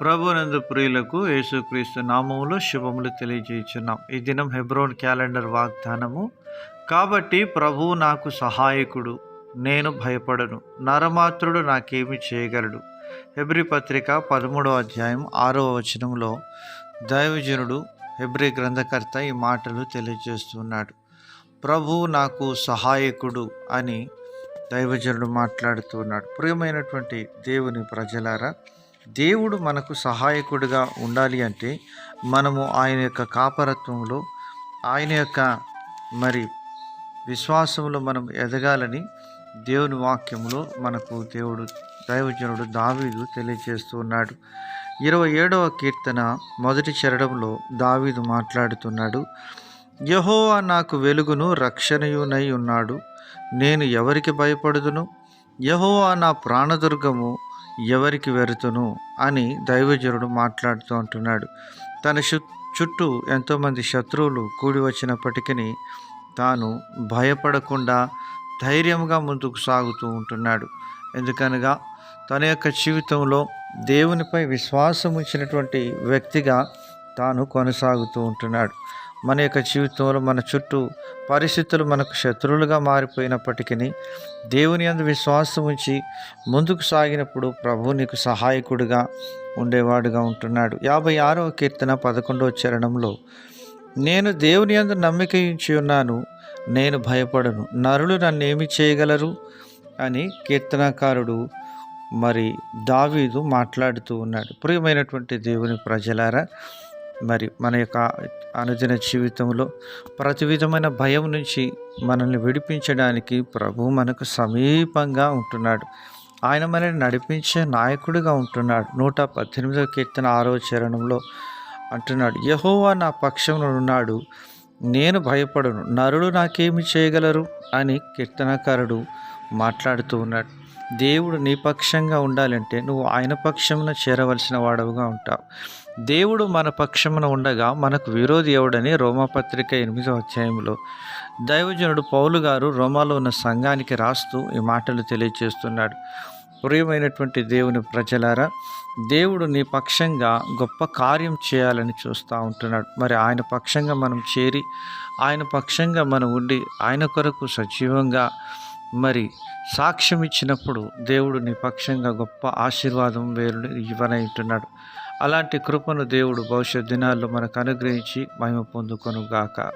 ప్రభునందు ప్రియులకు యేసుక్రీస్తు నామములో శుభములు తెలియజేయుచున్నాం. ఈ దినం హెబ్రోన్ క్యాలెండర్ వాగ్దానము కాబట్టి ప్రభువు నాకు సహాయకుడు నేను భయపడను నరమాత్రుడు నాకేమి చేయగలడు హెబ్రి పత్రిక పదమూడవ అధ్యాయం ఆరవ వచనంలో దైవజనుడు హెబ్రి గ్రంథకర్త ఈ మాటలు తెలియజేస్తున్నాడు. ప్రభువు నాకు సహాయకుడు అని దైవజనుడు మాట్లాడుతున్నాడు ప్రియమైనటువంటి దేవుని ప్రజలారా దేవుడు మనకు సహాయకుడిగా ఉండాలి అంటే మనము ఆయన యొక్క కాపరత్వంలో ఆయన యొక్క మరి విశ్వాసంలో మనం ఎదగాలని దేవుని వాక్యంలో మనకు దేవుడు దైవజనుడు దావీదు తెలియజేస్తూ ఉన్నాడు. ఇరవై ఏడవ కీర్తన మొదటి చరణంలో దావీదు మాట్లాడుతున్నాడు. యహోవా నాకు వెలుగును రక్షణయునై ఉన్నాడు. నేను ఎవరికి భయపడుదును? యహోవా నా ప్రాణదుర్గము ఎవరికి వెరుతును అని దైవజనుడు మాట్లాడుతూ ఉంటున్నాడు. తన చుట్టూ చుట్టూ ఎంతోమంది శత్రువులు కూడి వచ్చినప్పటికీ తాను భయపడకుండా ధైర్యంగా ముందుకు సాగుతూ ఉంటున్నాడు. ఎందుకనగా తన యొక్క జీవితంలో దేవునిపై విశ్వాసం ఉంచినటువంటి వ్యక్తిగా తాను కొనసాగుతూ ఉంటున్నాడు. మన యొక్క జీవితంలో మన చుట్టూ పరిస్థితులు మనకు శత్రువులుగా మారిపోయినప్పటికీ దేవుని అందు విశ్వాసం ఉంచి ముందుకు సాగినప్పుడు ప్రభు నీకు సహాయకుడిగా ఉండేవాడుగా ఉంటున్నాడు. యాభై ఆరవ కీర్తన పదకొండవ చరణంలో నేను దేవుని అందు నమ్మిక ఉంచి ఉన్నాను నేను భయపడను. నరులు నన్ను ఏమి చేయగలరు? అని కీర్తనకారుడు మరి దావీదు మాట్లాడుతూ ఉన్నాడు. ప్రియమైనటువంటి దేవుని ప్రజలారా మరి మన యొక్క అనుదిన జీవితంలో ప్రతి విధమైన భయం నుంచి మనల్ని విడిపించడానికి ప్రభు మనకు సమీపంగా ఉంటున్నాడు. ఆయన మనల్ని నడిపించే నాయకుడిగా ఉంటున్నాడు. నూట పద్దెనిమిదవ కీర్తన ఆరో చరణంలో అంటున్నాడు యహోవా నా పక్షంలో ఉన్నాడు నేను భయపడను. నరుడు నాకేమి చేయగలరు? అని కీర్తనకారుడు మాట్లాడుతూ ఉన్నాడు. దేవుడు నీ పక్షంగా ఉండాలంటే నువ్వు ఆయన పక్షమున చేరవలసిన వాడవుగా ఉంటావు. దేవుడు మన పక్షమున ఉండగా మనకు విరోధి ఎవడని రోమాపత్రిక ఎనిమిదవ అధ్యాయంలో దైవజనుడు పౌలు గారు రోమాలో ఉన్న సంఘానికి రాస్తూ ఈ మాటలు తెలియజేస్తున్నాడు ప్రియమైనటువంటి దేవుని ప్రజలారా దేవుడు నీ పక్షంగా గొప్ప కార్యం చేయాలని చూస్తూ ఉంటున్నాడు. మరి ఆయన పక్షంగా మనం చేరి ఆయన పక్షంగా మనం ఉండి ఆయన కొరకు సజీవంగా మరి సాక్ష్యం ఇచ్చినప్పుడు దేవుడు నీ పక్షంగా గొప్ప ఆశీర్వాదం వేరు ఇవ్వనైంటున్నాడు అలాంటి కృపను దేవుడు భవిష్యత్ దినాల్లో మనకు అనుగ్రహించి మహిమ పొందుకొనుగాక.